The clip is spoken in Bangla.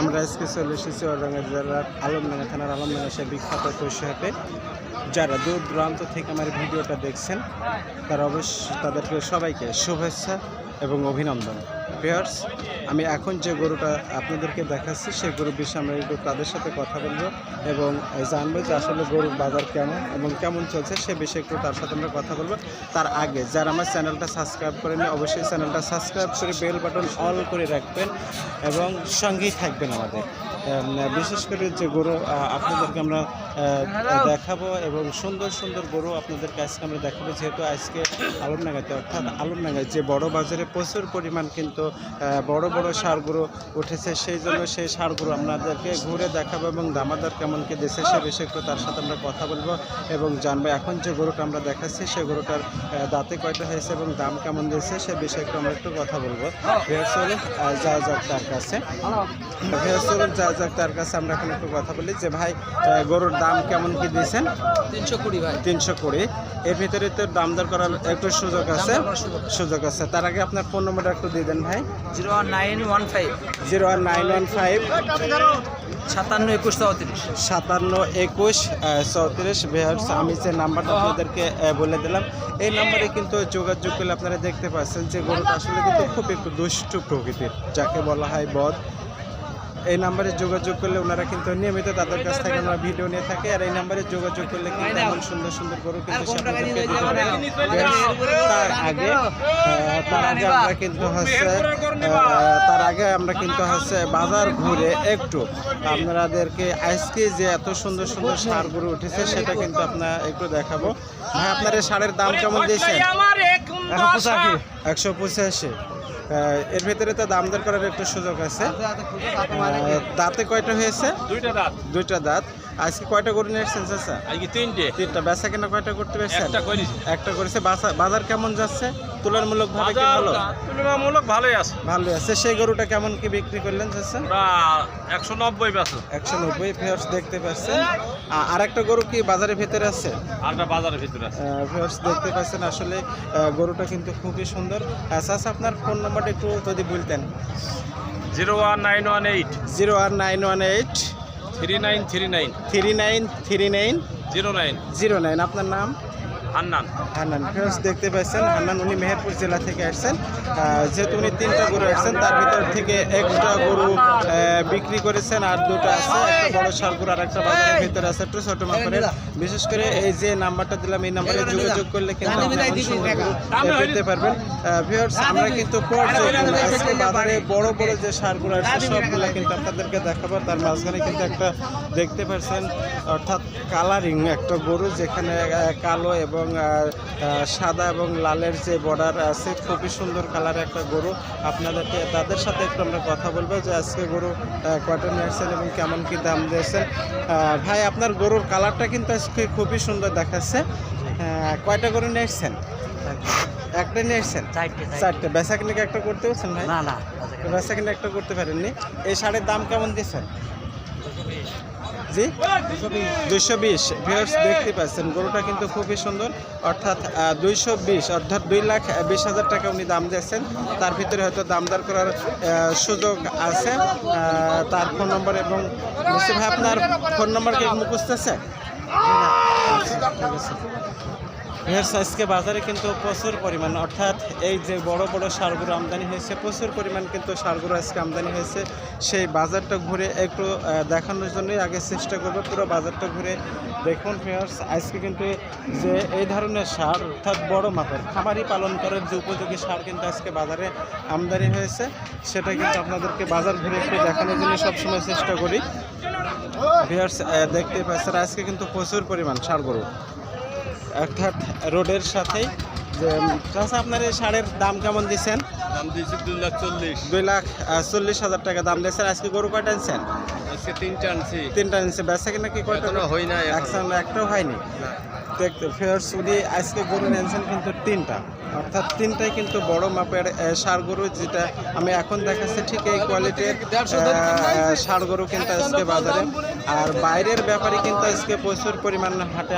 আমরা আজকে চলে এসেছি ওরঙ্গা জেলার আলমডাঙ্গা থানার আলমডাঙ্গা সাহেব বিখ্যাত পশু যারা দূর দূরান্ত থেকে আমার ভিডিওটা দেখছেন, তারা অবশ্যই তাদেরকে সবাইকে শুভেচ্ছা এবং অভিনন্দন। পেয়ার্স আমি এখন যে গরুটা আপনাদেরকে দেখাচ্ছি, সেই গরুর বিষয়ে আমরা একটু তাদের সাথে কথা বলব এবং জানব যে আসলে গরুর বাজার কেমন এবং কেমন চলছে সে বিষয়ে একটু তার সাথে আমরা কথা বলব। তার আগে যারা আমার চ্যানেলটা সাবস্ক্রাইব করেনি অবশ্যই চ্যানেলটা সাবস্ক্রাইব করে বেল বাটন অল করে রাখবেন এবং সঙ্গেই থাকবেন আমাদের। বিশেষ করে যে গরু আপনাদেরকে আমরা দেখাবো এবং সুন্দর সুন্দর গরু আপনাদেরকে আজকে আমরা দেখাবো, যেহেতু আজকে আলমডাঙ্গাতে, অর্থাৎ আলমডাঙ্গায় যে বড় বাজারে প্রচুর পরিমাণ কিন্তু বড় বড় সারগুলো উঠেছে, সেই জন্য সেই সারগুলো আপনাদেরকে ঘুরে দেখাবো এবং দামাদার কেমন কি দেশে সে বিষয়ে একটু তার সাথে আমরা কথা বলব এবং জানব, এখন যে গরুটা আমরা দেখাচ্ছি সেই গরুটার দাঁতে কয়টা হয়েছে এবং দাম কেমন দিয়েছে সে বিষয়ে একটু আমরা একটু কথা বলব। ভেয়ার যা যাক তার কাছে। ভেয়ার যা যাক তার কাছে আমরা এখন একটু কথা বলি যে ভাই গরুর দাম কেমন কি দিয়েছেন? তিনশো কুড়ি ভাই। তিনশো কুড়ি। এর ভিতরে তো দাম দর করার একটু সুযোগ আছে। সুযোগ আছে। তার আগে আপনার ফোন নম্বরটা একটু দিয়ে দেন ভাই। Zero one nine one five. Zero one nine one five. সাতান্ন একুশ চৌত্রিশ। সাতান্ন একুশ চৌত্রিশ। আমি যে নাম্বারটা আপনাদেরকে বলে দিলাম। এই নাম্বারে কিন্তু যোগাযোগ করলে আপনারা দেখতে পাচ্ছেন যে গরুটা আসলে কিন্তু খুব একটু দুষ্টু প্রকৃতির যাকে বলা হয় বধ এই নাম্বারে যোগাযোগ করলে ওনারা কিন্তু নিয়মিত তাদের কাছ থেকে আমরা ভিডিও নিয়ে থাকে আর এই নাম্বারে যোগাযোগ করলে কিন্তু এমন সুন্দর সুন্দর গরু কিন্তু তার আগে তার আগে আমরা কিন্তু হচ্ছে তার আগে আমরা কিন্তু হচ্ছে বাজার ঘুরে একটু আপনাদেরকে আজকে যে এত সুন্দর সুন্দর সার গরু উঠেছে সেটা কিন্তু আপনার একটু দেখাবো। ভাই আপনার এই সারের দাম কেমন দিয়েছেন? একশো পঁচাশি। এর ভিতরে তো দাম দর করার একটা সুযোগ আছে। দাঁতে কয়টা হয়েছে? দুইটা দাঁত। দুইটা দাঁত। আজকে কয়টা গরু নিয়ে এসেছেন চাচা? আজকে তিনটে। তিনটা। বেচা কেনা কয়টা করতে পেরেছেন? একটা করেছি। একটা করেছে। বাজার কেমন যাচ্ছে? তুলনামূলক ভাবে কি ভালো? তুলনামূলক ভালোই আছে। ভালোই আছে। সেই গরুটা কেমন কি বিক্রি করলেন চাচা? একশো নব্বই বেছে একশো নব্বই ফেয়ার্স দেখতে পাচ্ছেন। আর একটা গরু কি বাজারের ভিতরে আছে? আরটা বাজারের ভিতরে আছে। ফেয়ার্স দেখতে পাচ্ছেন। আসলে গরুটা কিন্তু খুবই সুন্দর। চাচা আপনার ফোন নাম্বারটা একটু যদি বলতেন। Zero one nine one eight. Zero one nine one eight. Three nine three nine three nine three nine zero nine. Zero nine. আপনার নাম? হান্নান। হান্নান। ফেরোজ দেখতে পাচ্ছেন হান্নান উনি মেহেরপুর জেলা থেকে আসছেন। আহ, যেহেতু উনি তিনটা গরু আসছেন তার ভিতর থেকে একটা গরু আহ, বিক্রি করেছেন আর দুটো আছে একটা বড় সার গরু আর একটা বাজারের ভিতরে আছে একটু ছোট মাপের। বিশেষ করে এই যে নাম্বারটা দিলাম এই নাম্বারে যোগাযোগ করলে কিন্তু পেতে পারবেন। ভিউয়ার্স আমরা কিন্তু আজকে বাজারে বড় বড় যে সারগুলো আছে সবগুলো কিন্তু আপনাদেরকে দেখাবো। তার মাঝখানে কিন্তু একটা দেখতে পাচ্ছেন অর্থাৎ কালারিং একটা গরু যেখানে কালো এবং আহ, সাদা এবং লালের যে বর্ডার আছে খুবই সুন্দর কালার একটা গরু। আপনাদেরকে তাদের সাথে একটু আমরা কথা বলব যে আজকে গরু কয়টা নিয়ে এবং কেমন কি দাম দিয়েছেন। ভাই আপনার গরুর কালারটা কিন্তু আজকে খুবই সুন্দর দেখাচ্ছে। কয়টা গরু নিয়েছেন একটা নিয়েছেন চারটে বেচা কিনে একটা করতে পারছেন ভাই? না না বেচা কিনে। একটা করতে পারেননি। এই শাড়ির দাম কেমন দিচ্ছেন জি? দুইশো বিশ। ভিউর্স দেখতে পাচ্ছেন, গরুটা কিন্তু খুবই সুন্দর। অর্থাৎ দুইশো বিশ, অর্থাৎ দুই লাখ বিশ হাজার টাকা উনি দাম দিয়েছেন। তার ভিতরে হয়তো দামদার করার সুযোগ আছে। তার ফোন নম্বর এবং আপনার ফোন নম্বর কি মুখস্থ আছে। ভিউয়ার্স আজকে বাজারে কিন্তু প্রচুর পরিমাণ। অর্থাৎ এই যে বড় বড় সারগুলো আমদানি হয়েছে, প্রচুর পরিমাণ কিন্তু সারগুলো আজকে আমদানি হয়েছে। সেই বাজারটা ঘুরে একটু দেখানোর জন্যই আগে চেষ্টা করব পুরো বাজারটা ঘুরে দেখুন ভিউয়ার্স আজকে কিন্তু যে এই ধরনের সার, অর্থাৎ বড় মাপের, খামারি পালন করার যে উপযোগী সার কিন্তু আজকে বাজারে আমদানি হয়েছে, সেটা কিন্তু আপনাদেরকে বাজার ঘুরে একটু দেখানোর জন্য সবসময় চেষ্টা করি। ভিউয়ার্স দেখতে পাচ্ছেন, আজকে কিন্তু প্রচুর পরিমাণ সার গরু অর্থাৎ রোডের সাথেই যে চাষা আপনার এই সারের দাম কেমন দিচ্ছেন? দাম দিয়েছি দুই লাখ চল্লিশ। দুই লাখ চল্লিশ হাজার টাকা দাম দিয়েছেন। আজকে গরু কয়টা আনছেন? আজকে তিনটে আনছি। তিনটা আনছে। বেচা কিনা কি কয়টা? হয় এখনও। একসাথে একটাও হয়নি? দেখতে ফেয়ার্স উনি আজকে গরু নিয়েছেন কিন্তু তিনটা। অর্থাৎ তিনটাই কিন্তু বড় মাপের ষাঁড় গরু যেটা আমি এখন দেখাচ্ছি ঠিক এই কোয়ালিটির ষাঁড় গরু কিন্তু আজকে বাজারে। আর বাইরের ব্যাপারে কিন্তু আজকে প্রচুর পরিমাণ হাটে